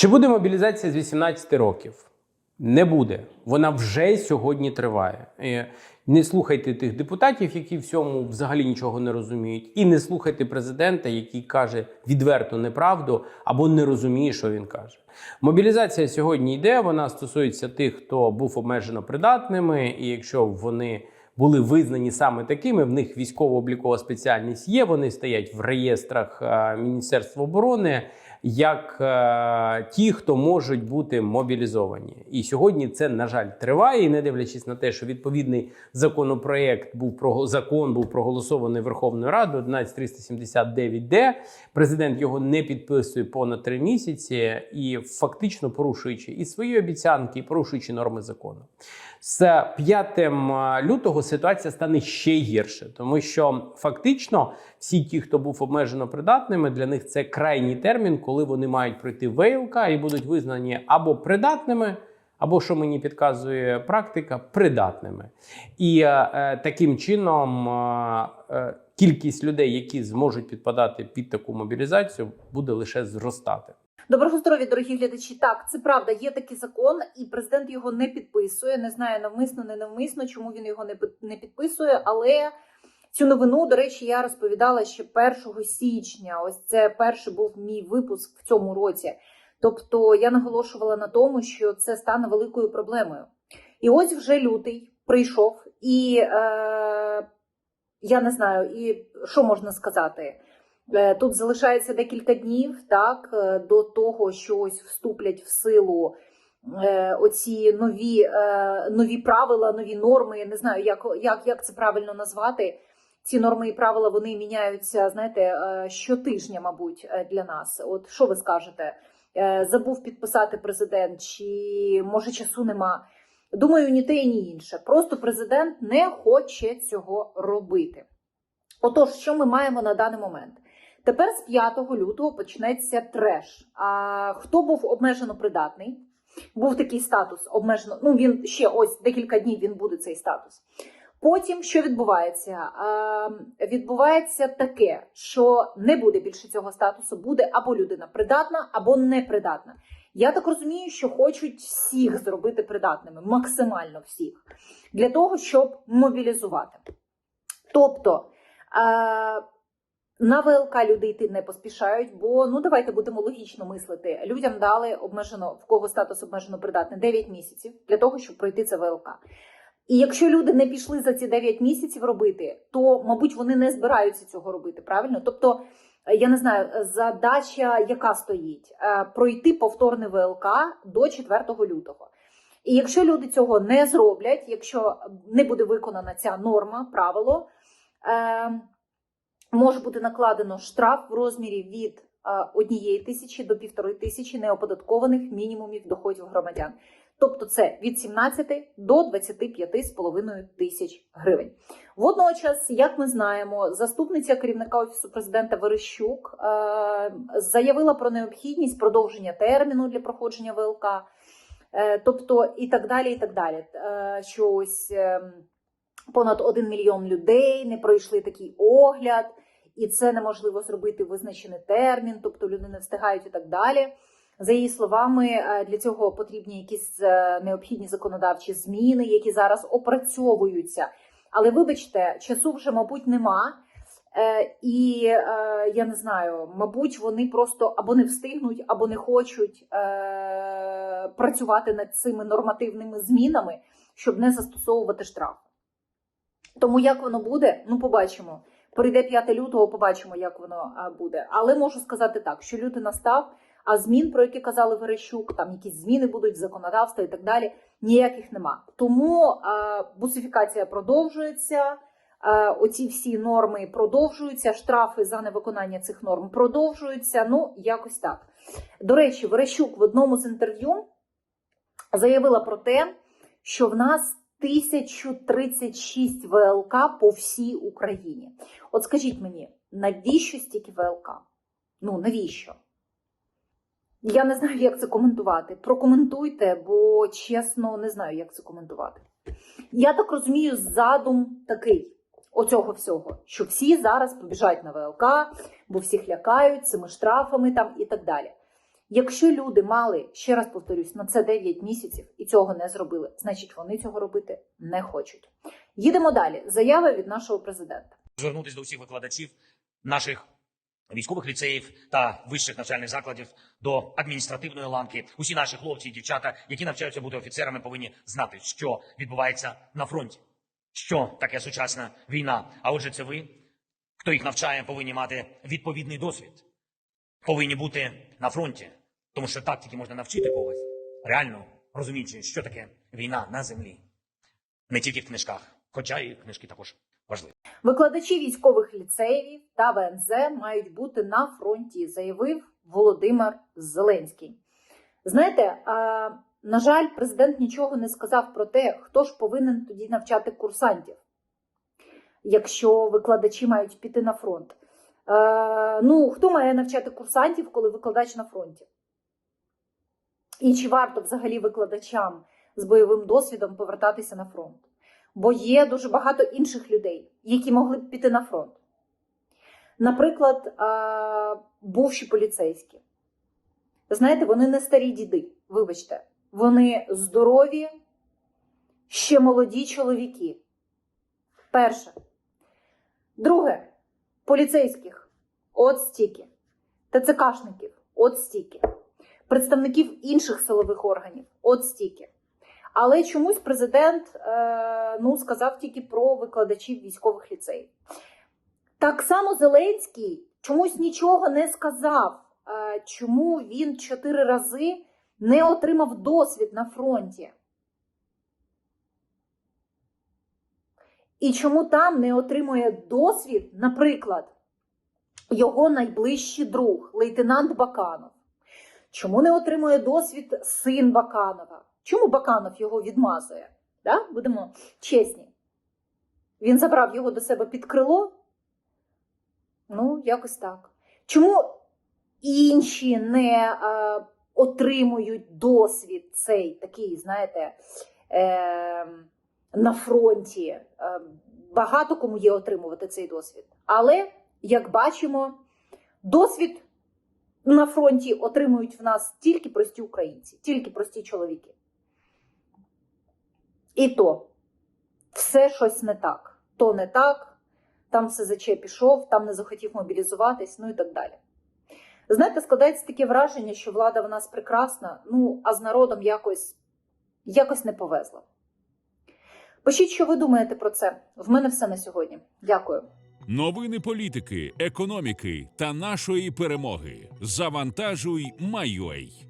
Чи буде мобілізація з 18 років? Не буде. Вона вже сьогодні триває. Не слухайте тих депутатів, які в цьому взагалі нічого не розуміють, і не слухайте президента, який каже відверто неправду або не розуміє, що він каже. Мобілізація сьогодні йде. Вона стосується тих, хто був обмежено придатними, і якщо вони були визнані саме такими, в них військово-облікова спеціальність є. Вони стоять в реєстрах е, Міністерства оборони як е, ті, хто можуть бути мобілізовані. І сьогодні це на жаль триває, і не дивлячись на те, що відповідний законопроект був про закон був проголосований Верховною Радою 11379Д. Президент його не підписує понад три місяці і фактично порушуючи і свої обіцянки, і порушуючи норми закону. З 5 лютого ситуація стане ще гірше, тому що фактично всі ті, хто був обмежено придатними, для них це крайній термін, коли вони мають пройти ВЛК і будуть визнані або придатними, або що мені підказує практика, придатними. І е, е, таким чином е, е, кількість людей, які зможуть підпадати під таку мобілізацію, буде лише зростати. Доброго здоров'я, дорогі глядачі. Так, це правда, є такий закон, і президент його не підписує. Не знаю, навмисно, не навмисно, чому він його не пи- не підписує. Але цю новину, до речі, я розповідала ще 1 січня. Ось це перший був мій випуск в цьому році. Тобто я наголошувала на тому, що це стане великою проблемою. І ось вже лютий прийшов, і е, я не знаю, і що можна сказати. Е, Тут залишається декілька днів, так, е, до того, що ось вступлять в силу е, оці нові, е, нові правила, нові норми. Я не знаю, як, як, як це правильно назвати. Ці норми і правила вони міняються, знаєте, е, щотижня, мабуть, е, для нас. От що ви скажете? Е, Забув підписати президент, чи може часу нема? Думаю, ні те, ні інше. Просто президент не хоче цього робити. Отож, що ми маємо на даний момент? Тепер з 5 лютого почнеться треш. А хто був обмежено придатний? Був такий статус обмежено. Ну він ще ось декілька днів він буде цей статус. Потім що відбувається? А, відбувається таке, що не буде більше цього статусу, буде або людина придатна, або непридатна. Я так розумію, що хочуть всіх зробити придатними, максимально всіх, для того, щоб мобілізувати. Тобто. А, на ВЛК люди йти не поспішають, бо ну давайте будемо логічно мислити. Людям дали обмежено в кого статус обмежено придатний 9 місяців для того, щоб пройти це ВЛК. І якщо люди не пішли за ці 9 місяців робити, то мабуть вони не збираються цього робити. Правильно? Тобто, е, я не знаю, задача, яка стоїть, Е, пройти повторне ВЛК до 4 лютого. І якщо люди цього не зроблять, якщо не буде виконана ця норма, правило. Е, може бути накладено штраф в розмірі від однієї тисячі до півтори тисячі неоподаткованих мінімумів доходів громадян. Тобто це від 17 до 25,5 тисяч гривень. Водночас, як ми знаємо, заступниця керівника офісу президента Верещук е, заявила про необхідність продовження терміну для проходження ВЛК, е, тобто і так далі. і так далі. Е, що ось понад 1 мільйон людей не пройшли такий огляд, і це неможливо зробити визначений термін, тобто люди не встигають і так далі. За її словами, е, для цього потрібні якісь е, необхідні законодавчі зміни, які зараз опрацьовуються. Але вибачте, часу вже, мабуть, нема. Е, І я не знаю, мабуть, вони просто або не встигнуть, або не хочуть працювати над цими нормативними змінами, щоб не застосовувати штраф. Тому як воно буде, ну побачимо. Прийде 5 лютого, побачимо, як воно буде. Але можу сказати так, що лютий настав, а змін, про які казали Верещук, там якісь зміни будуть в законодавство і так далі, ніяких нема. Тому а, бусифікація продовжується. а, Оці всі норми продовжуються, штрафи за невиконання цих норм продовжуються. Ну, якось так. До речі, Верещук в одному з інтерв'ю заявила про те, що в нас 1036 ВЛК по всій Україні. От скажіть мені, навіщо стільки ВЛК? Ну, навіщо? Я не знаю, як це коментувати. Прокоментуйте, бо чесно не знаю, як це коментувати. Я так розумію, задум такий оцього всього, що всі зараз побіжать на ВЛК, бо всіх лякають цими штрафами там і так далі. Якщо люди мали, ще раз повторюсь, на це 9 місяців і цього не зробили, значить вони цього робити не хочуть. Їдемо далі. Заява від нашого президента. звернутися до всіх викладачів наших військових ліцеїв та вищих навчальних закладів до адміністративної ланки. Усі наші хлопці і дівчата, які навчаються бути офіцерами, повинні знати, що відбувається на фронті, що таке сучасна війна. А отже, це ви, хто їх навчає, повинні мати відповідний досвід, повинні бути на фронті, тому що так тільки можна навчити когось, реально розуміючи, що таке війна на землі, не тільки в книжках, хоча і книжки також важливі. Викладачі військових ліцеїв та ВНЗ мають бути на фронті, заявив Володимир Зеленський. Знаєте, а, на жаль, президент нічого не сказав про те, хто ж повинен тоді навчати курсантів, якщо викладачі мають піти на фронт. Е, ну, хто має навчати курсантів, коли викладач на фронті? І чи варто взагалі викладачам з бойовим досвідом повертатися на фронт? Бо є дуже багато інших людей, які могли б піти на фронт. Наприклад, бувші поліцейські. Знаєте, вони не старі діди, вибачте, вони здорові, ще молоді чоловіки. Перше. Друге, поліцейських от стільки, ТЦКшників от стільки, представників інших силових органів от стільки. Але чомусь президент е, ну, сказав тільки про викладачів військових ліцеїв. Так само Зеленський чомусь нічого не сказав, е, чому він чотири рази не отримав досвід на фронті. І чому там не отримує досвід, наприклад, його найближчий друг, лейтенант Баканов. Чому не отримує досвід син Баканова? Чому Баканов його відмазує? Да? Будемо чесні. Він забрав його до себе під крило? Ну, якось так. Чому інші не е, отримують досвід цей такий, знаєте, е, на фронті? Е, багато кому є отримувати цей досвід. Але, як бачимо, досвід на фронті отримують в нас тільки прості українці, тільки прості чоловіки. І то все щось не так. То не так, там СЗЧ пішов, там не захотів мобілізуватись, ну і так далі. Знаєте, складається таке враження, що влада в нас прекрасна, ну а з народом якось, якось не повезла. Пишіть, що ви думаєте про це. В мене все на сьогодні. Дякую. Новини політики, економіки та нашої перемоги. Завантажуй, Майой.